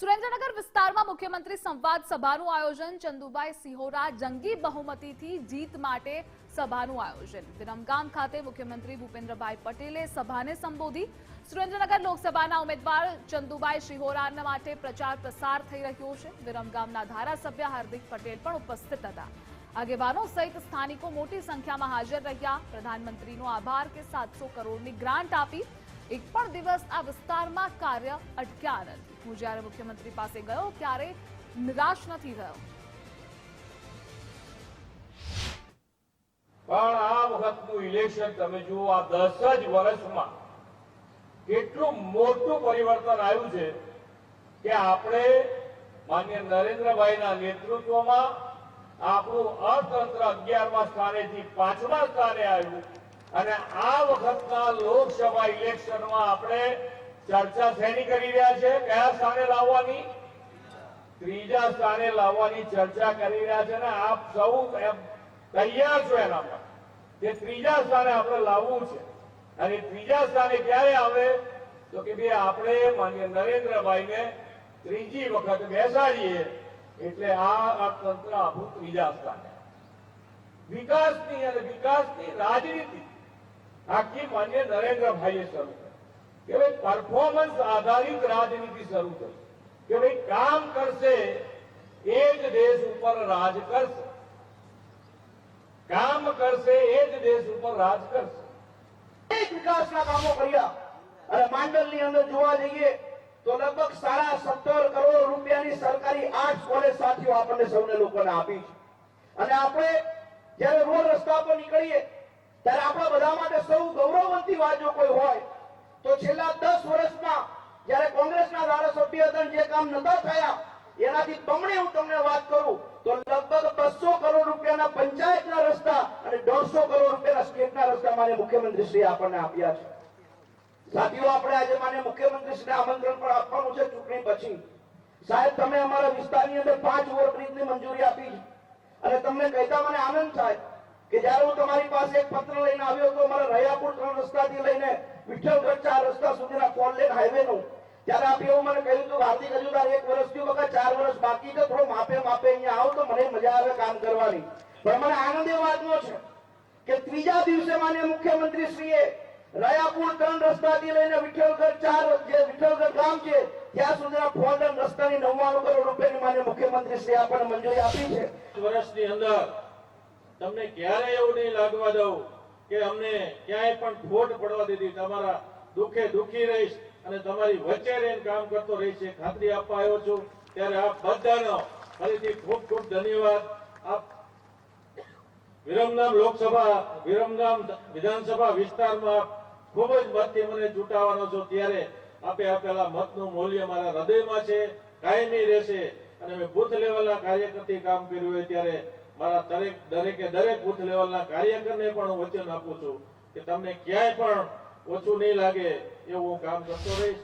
સુરેન્દ્રનગર વિસ્તારમાં મુખ્યમંત્રી સંવાદ સભાનું આયોજન. ચંદુભાઈ સિહોરા જંગી બહુમતીથી જીત માટે સભાનું આયોજન. વિરમગામ ખાતે મુખ્યમંત્રી ભૂપેન્દ્રભાઈ પટેલે સભાને સંબોધી. સુરેન્દ્રનગર લોકસભાના ઉમેદવાર ચંદુભાઈ શિહોરાના માટે પ્રચાર પ્રસાર થઈ રહ્યો છે. વિરમગામના ધારાસભ્ય હાર્દિક પટેલ પણ ઉપસ્થિત હતા. આગેવાનો સહિત સ્થાનિકો મોટી સંખ્યામાં હાજર રહ્યા. પ્રધાનમંત્રીનો આભાર કે સાતસો કરોડની ગ્રાન્ટ આપી. એક પણ દિવસ આ વિસ્તારમાં કાર્ય અટક્યા નથી. હું જ્યારે મુખ્યમંત્રી પાસે ગયો ત્યારે નિરાશ નથી થયો. પણ આ વખતનું ઇલેક્શન તમે જુઓ, આ દસ જ વર્ષમાં કેટલું મોટું પરિવર્તન આવ્યું છે કે આપણે માન્ય નરેન્દ્રભાઈના નેતૃત્વમાં આપણું અર્થતંત્ર અગિયારમા સ્થાનેથી પાંચમા સ્થાને આવ્યું. અને આ વખતના લોકસભા ઇલેક્શનમાં આપણે ચર્ચા શેની કરી રહ્યા છે? કયા સ્થાને લાવવાની? ત્રીજા સ્થાને લાવવાની ચર્ચા કરી રહ્યા છે અને આપ સૌ તૈયાર છો એના માટે ત્રીજા સ્થાને આપણે લાવવું છે. અને ત્રીજા સ્થાને ક્યારે આવે? તો કે ભાઈ આપણે માન્ય નરેન્દ્રભાઈને ત્રીજી વખત બેસાડીએ એટલે આ તંત્ર આપણું ત્રીજા સ્થાને. વિકાસની અને વિકાસની રાજનીતિ આખી માન્ય નરેન્દ્રભાઈએ શરૂ કે ભાઈ પરફોર્મન્સ આધારિત રાજનીતિ શરૂ કરી. કે ભાઈ કામ કરશે એ જ દેશ ઉપર રાજ કરશે. કામ કરશે એ જ દેશ ઉપર રાજ કરશે. વિકાસના કામો કર્યા. અને માંડલની અંદર જોવા જઈએ તો લગભગ સાડા સત્તર કરોડ રૂપિયાની સરકારી આઠ કોલેજ સાથીઓ આપણને સૌને લોકોને આપી છે. અને આપણે જ્યારે રોડ રસ્તા પર નીકળીએ ત્યારે આપણા બધા માટે સૌ ગૌરવવંતી વાત જો કોઈ હોય, તો છેલ્લા દસ વર્ષમાં જ્યારે કોંગ્રેસના ધારાસભ્ય હતા જે કામ નતા થયા, એનાથી બમણે હું તમને વાત કરું, તો લગભગ બસો કરોડ રૂપિયાના પંચાયતના રસ્તા અને દોઢસો કરોડ રૂપિયાના સ્ટેટના રસ્તા મારે મુખ્યમંત્રી શ્રી આપણને આપ્યા છે. સાથીઓ, આપણે આજે માને મુખ્યમંત્રી શ્રી આમંત્રણ પણ આપવાનું છે ચૂંટણી પછી. સાહેબ, તમે અમારા વિસ્તારની અંદર પાંચ ઓવરબ્રિજની મંજૂરી આપી અને તમને કહેતા મને આનંદ થાય. કે જ્યારે હું તમારી પાસે એક પત્ર લઈને આવ્યો હતો, મારા રૈયાપુર ત્રણ રસ્તાથી લઈને વિઠ્ઠલગઢ ચાર રસ્તા સુધીના ફોર લેન હાઈવે નું ત્યારે આપ એવું મને કહ્યું હતું હાર્દિક હજુ એક વર્ષ થયું, બકા ચાર વર્ષ બાકી છે, થોડો માપે માપે અહીંયા આવો તો મને મજા આવે કામ કરવાની. પણ મને આનંદ એ વાતનો છે કે ત્રીજા દિવસે માન્ય મુખ્યમંત્રી શ્રીએ રયાપુર ત્રણ રસ્તાથી લઈને વિઠ્ઠલગઢ ચાર, જે વિઠ્ઠલગઢ ગામ છે, ત્યાં સુધીના ફોર રસ્તાની નવ્વાણું કરોડ રૂપિયાની માન્ય મુખ્યમંત્રી શ્રી આપણને મંજૂરી આપી છે. વર્ષની અંદર તમને ક્યારે એવું નહીં લાગવા દઉં કે અમને ક્યાંય પણ ખોટ પડવા દીધી. તમારા દુઃખે દુઃખી રહીશ અને તમારી વચ્ચે રહીને કામ કરતો રહીશ. એ ખાતરી આપવા આવ્યો છું. ત્યારે આપ બધાનો ફરીથી ખૂબ ખૂબ ધન્યવાદ. આપ વિરમગામ લોકસભા, વિરમગામ વિધાનસભા વિસ્તારમાં ખૂબ જ મતથી મને ચૂંટાવાનો છો. ત્યારે આપે આપેલા મતનું મૂલ્ય મારા હૃદયમાં છે. કાયમી રહેશે અને મેં બુથ લેવલના કાર્યકરથી કામ કર્યું હોય ત્યારે મારા દરેક દરેકે દરેક બુથ લેવલના કાર્યકરને પણ હું વચન આપું છું કે તમને ક્યાંય પણ ઓછું નહીં લાગે એવું હું કામ કરતો રહીશ.